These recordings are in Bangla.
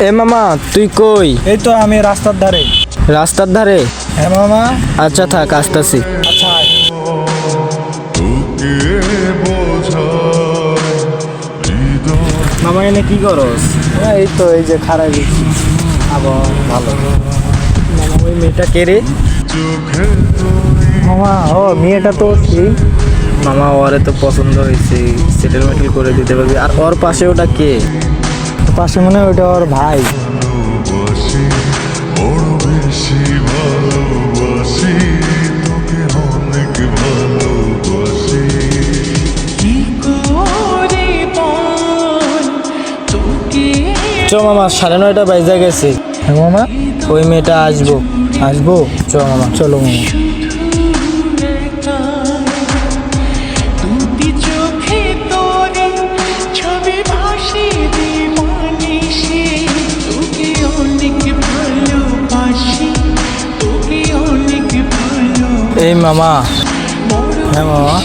এ মামা তুই কই? এই তো আমি রাস্তার ধারে। রাস্তার ধারে? হ্যাঁ মামা। আচ্ছা থাক আসতাছি। আচ্ছা মামা এনে কি করস? এই তো এই যে খারাপ আবার ভালো। মামা ওই মেয়েটা কে রে? মামা ও মেয়েটা তো ঠিক মামা ওরে তো পছন্দ হয়েছে। সেটেলমেন্ট করে দিতে পারবি। আর ওর পাশে ওটা কে? পাশে মনে হয় ওটা ওর ভাই। চ মামা সাড়ে নয়টা বাজে গেছে। হ্যাঁ মামা ওই মেয়েটা আসব। আসব? চ মামা চলো মামা। এই মামা। হ্যাঁ মামা।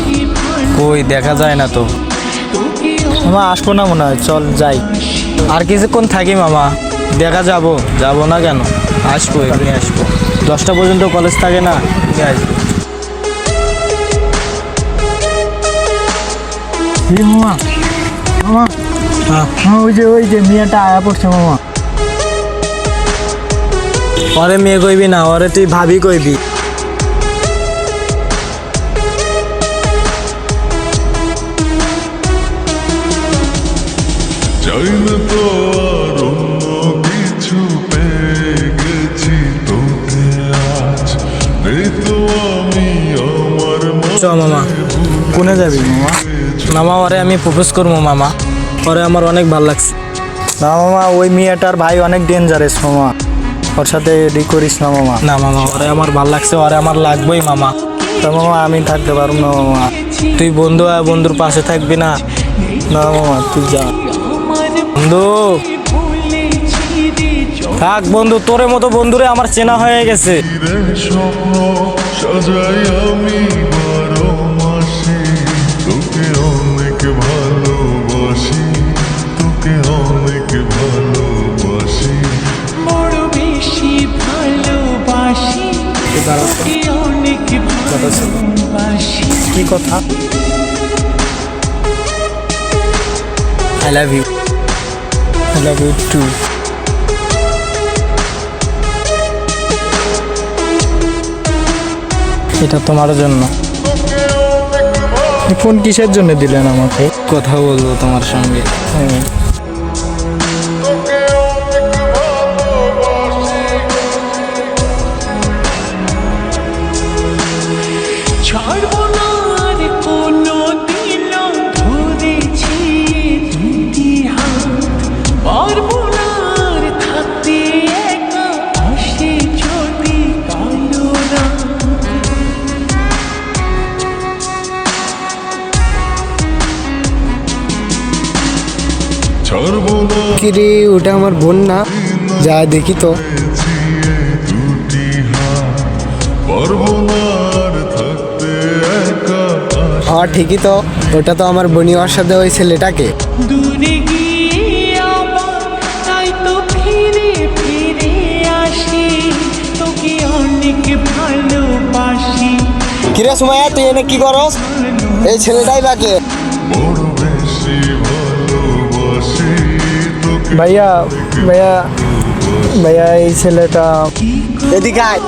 কই দেখা যায় না তো। মামা আসব না মনে হয়। চল যাই। আর কিছুক্ষণ থাকি মামা। দেখা যাব। যাব না কেন? আসব এমনি আসব। দশটা পর্যন্ত কলেজ থাকে না? আসব মামা মামা। হ্যাঁ। হ্যাঁ ওই যে ওই যে মেয়েটা আয়া পড়ছে মামা। ওরে মেয়ে কইবি না ওরে তুই ভাবি কইবি। চাই না তো আর অন্য কিছু পেয়ে গেছি তোকে আজ রে তো আমি আমার চ মামা। কোনে যাবি মামা? মামা ওরে আমি প্রপোজ করব মামা। ওরে আমার অনেক ভালো লাগছে। না মামা ওই মেয়েটার ভাই অনেক ডেঞ্জারাস মামা। ওর সাথে রি করিস না মামা। না মামা ওরে আমার ভালো লাগছে ওরে আমার লাগবেই মামা। তা মামা আমি থাকতে পারব না মামা। তুই বন্ধু আর বন্ধুর পাশে থাকবি না। না মামা তুই যা। বন্ধু। থাক বন্ধু তোরে মতো বন্ধুরে আমার চেনা হয়ে গেছে। কি কথা? I love you I love you too এটা তোমার জন্য। ফোন কিসের জন্য দিলেন আমাকে? কথা বলব তোমার সঙ্গে। হ্যাঁ। কিরে ওটা আমার বোন না? যা দেখি তো। হ্যাঁ ঠিকই তো। ওটা তো আমার বনি হওয়ার সাথে ওই ছেলেটাকে। কিরে সময় তুই এনে কি করস? এই ছেলেটাই বাকে ভাইয়া ভাইয়া ভাইয়া এই ছেলেটা এদিকে আয়।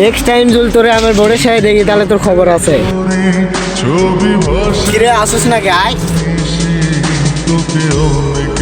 নেক্সট টাইম জুল তোরে আমার বোনের সাথে দেখি তাহলে তোর খবর আছে। কিরে আসিস নাকি? আয়। তোকে অনেক